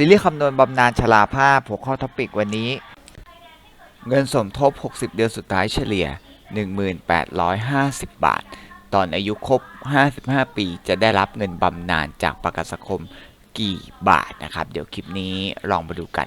ซีรีส์คำนวณบำนาญชราภาพหัวข้อท็อปิกวันนี้ เงินสมทบ 60 เดือนสุดท้ายเฉลี่ย 1850 บาท ตอนอายุครบ 55 ปี จะได้รับเงินบำนาญจากประกันสังคมกี่บาทนะครับ เดี๋ยวคลิปนี้ลองมาดูกัน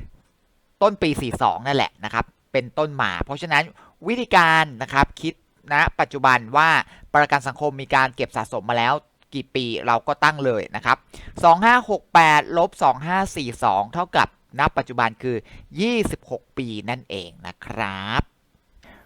ต้นปี 42 นั่นแหละนะครับ เป็นต้นมา เพราะฉะนั้นวิธีการนะครับคิดณปัจจุบันว่าประกันสังคมมีการเก็บสะสมมาแล้วกี่ปีเราก็ตั้งเลยนะครับ 2568ลบ2542 เท่ากับณปัจจุบันคือ 26 ปีนั่นเองนะครับ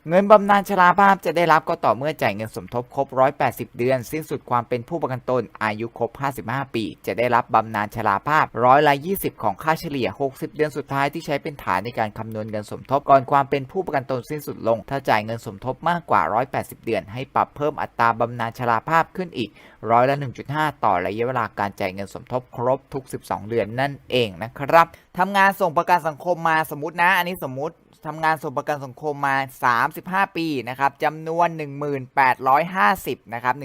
เงินบำนาญชราภาพจะได้รับก็ต่อเมื่อจ่ายเงินสมทบครบ 180 เดือน สิ้นสุดความเป็นผู้ประกันตนอายุครบ 55 ปี จะได้รับบำนาญชราภาพร้อยละ20 ของค่าเฉลี่ย 60 เดือนสุดท้ายที่ใช้เป็นฐานในการคำนวณเงินสมทบก่อนความเป็นผู้ประกันตนสิ้นสุดลง ถ้าจ่ายเงินสมทบมากกว่า 180 เดือน ให้ปรับเพิ่มอัตราบำนาญชราภาพขึ้นอีกร้อยละ 1.5 ต่อระยะเวลาการจ่ายเงินสมทบครบทุก 12 เดือนนั่นเองนะครับทำงานส่งประกันสังคมมาสมมตินะ อันนี้สมมติทำงานส่งประกันสังคมมา 3 35 ปีนะครับจำนวน 1850นะครับ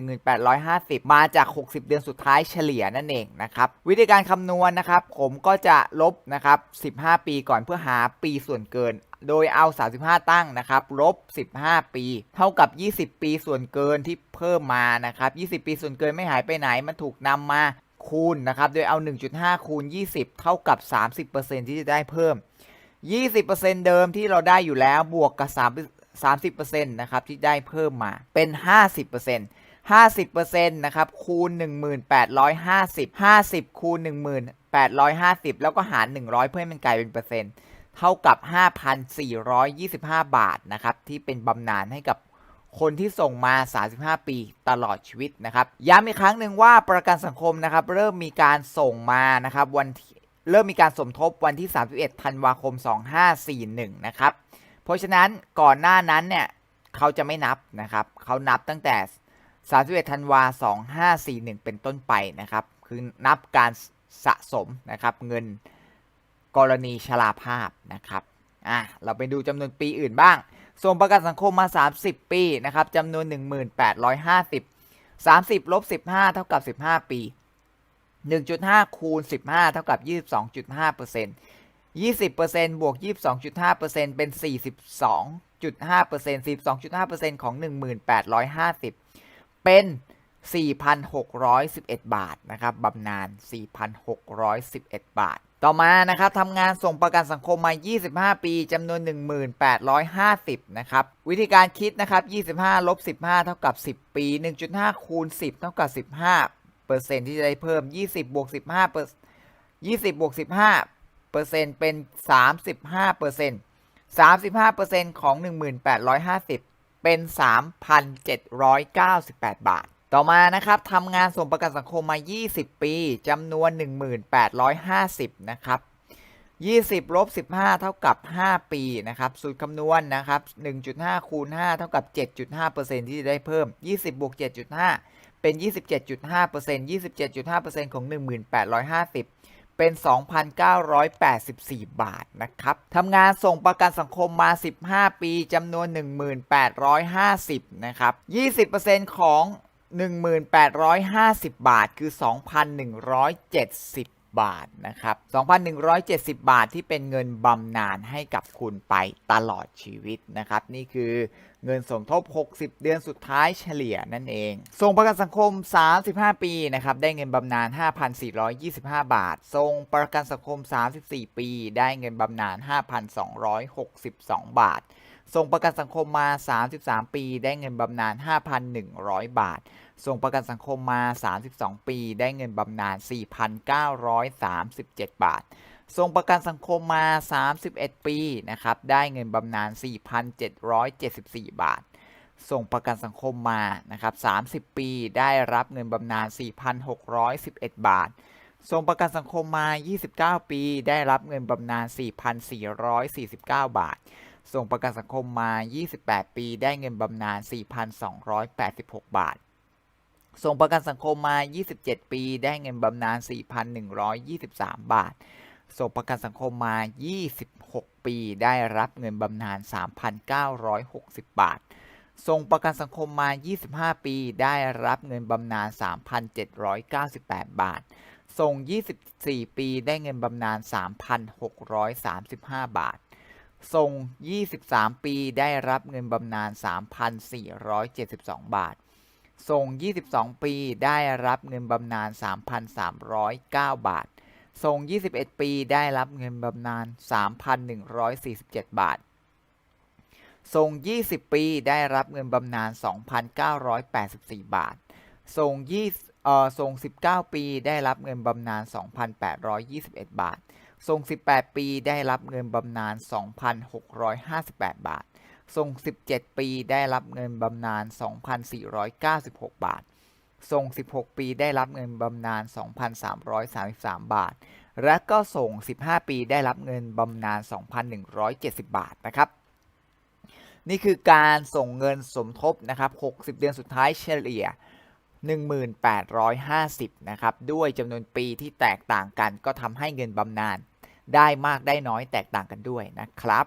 1850 มาจาก 60 เดือนสุดท้ายเฉลี่ยนั่นเองนะครับวิธีการคำนวณนะครับผมก็จะลบนะครับ15 ปีก่อนเพื่อหาปีส่วนเกินโดยเอา 35 ตั้งนะครับลบ 15 ปี เท่ากับ 20 ปีส่วนเกินที่เพิ่มมานะครับ20 ปีส่วนเกินไม่หายไปไหน มันถูกนำมาคูณนะครับ โดยเอา 1.5 คูณ 20 เท่ากับ 30%ที่จะได้เพิ่ม 20%เดิมที่เราได้อยู่แล้วบวกกับ 30%นะครับที่ได้เพิ่มมาเป็น 50% 50%นะครับคูณ 1850 50 คูณ 1850 แล้วก็หาร 100 เพื่อให้มันกลายเป็นเปอร์เซ็นต์เท่ากับ 5,425 บาทนะครับที่เป็นบำนาญให้กับคนที่ส่งมา 35 ปีตลอดชีวิตนะครับ ย้ำอีกครั้งหนึ่งว่าประกันสังคมนะครับ เริ่มมีการส่งมานะครับวันเริ่มมีการสมทบวันที่ 31 ธันวาคม 2541 นะครับ ราะฉะนั้นก่อนหน้านั้นเนี่ยเขาจะไม่นับนะครับเขานับตั้งแต่ 31ธันวา2541 เป็นต้นไปนะครับ คือนับการสะสมนะครับเงินกรณีชราภาพนะครับอะเราไปดูจำนวนปีอื่นบ้างส่งประกันสังคมมา 30 ปีนะครับจำนวน 1850 30ลบ15 เท่ากับ 15 ปี 1.5 คูณ 15 เท่ากับ 22.5% 20%บวก 22.5%เป็น 42.5% 42.5%ของ 1850 เป็น 4,611 บาทนะครับบำนาญ4,611 บาท ต่อมานะครับทำงานส่งประกันสังคมมา 25 ปีจำนวน 1850 นะครับ วิธีการคิดนะครับ 25ลบ15 เท่ากับ 10 ปี 1.5 คูณ 10 เท่ากับ 15เปอร์เซ็นต์ที่จะได้เพิ่ม 20บวก15เปอร์20บวก15 เปอร์เซ็นต์เป็น 35เปอร์เซ็นต์35เปอร์เซ็นต์ของ 1850 เป็น 3,798 บาท ต่อมานะครับทำงานส่งประกันสังคมมา 20 ปีจำนวน 1850 นะครับ 20ลบ15 เท่ากับ 5 ปีนะครับสูตรคำนวณนะครับ 1.5 คูณ 5 เท่ากับ 7.5%ที่จะได้เพิ่ม 20บวก7.5 เป็น 27.5% 27.5%ของ 1850 เป็น 2,984 บาทนะครับทำงานส่งประกันสังคมมา 15 ปีจำนวน 1850 นะครับ 20%ของ 1850 บาท คือ 2,170บาทนะครับ 2,170 บาทที่เป็นเงินบำนาญให้กับคุณไปตลอดชีวิตนะครับ นี่คือ เงินสมทบ 60 เดือนสุดท้ายเฉลี่ยนั่นเอง ส่งประกันสังคม 35 ปีนะครับได้เงินบำนาญ 5,425 บาท ส่งประกันสังคม 34 ปี ได้เงินบำนาญ 5,262 บาท ส่งประกันสังคมมา 33 ปี ได้เงินบำนาญ 5,100 บาท ส่งประกันสังคมมา 32 ปี ได้เงินบำนาญ 4,937 บาท ส่งประกันสังคมมา 31 ปีนะครับ ได้เงินบำนาญ 4,774 บาท ส่งประกันสังคมมานะครับ 30 ปี ได้รับเงินบำนาญ 4,611 บาท ส่งประกันสังคมมา 29 ปี ได้รับเงินบำนาญ 4,449 บาท ส่งประกันสังคมมา 28 ปี ได้เงินบำนาญ 4,286 บาทส่งประกันสังคมมา 27 ปี ได้เงินบำนาญ 4,123 บาท ส่งประกันสังคมมา 26 ปี ได้รับเงินบำนาญ 3,960 บาท ส่งประกันสังคมมา 25 ปี ได้รับเงินบำนาญ 3,798 บาท ส่ง 24 ปี ได้เงินบำนาญ 3,635 บาท ส่ง 23 ปี ได้รับเงินบำนาญ 3,472 บาทส่ง 22 ปี ได้รับเงินบำนาญ 3,309 บาท ส่ง21 ปีได้รับเงินบำนาญ 3,147 บาทส่ง20 ปีได้รับเงินบำนาญ 2,984 บาทส่ง20เอ่อส่ง19 ปีได้รับเงินบำนาญ 2,821 บาทส่ง18 ปีได้รับเงินบำนาญ 2,658 บาทส่ง17 ปีได้รับเงินบำนาญ 2,496 บาท ส่ง 16 ปีได้รับเงินบำนาญ 2,333 บาท และก็ส่ง 15 ปีได้รับเงินบำนาญ 2,170 บาทนะครับ นี่คือการส่งเงินสมทบนะครับ 60 เดือนสุดท้ายเฉลี่ย 1850 นะครับ ด้วยจำนวนปีที่แตกต่างกันก็ทำให้เงินบำนาญได้มากได้น้อยแตกต่างกันด้วยนะครับ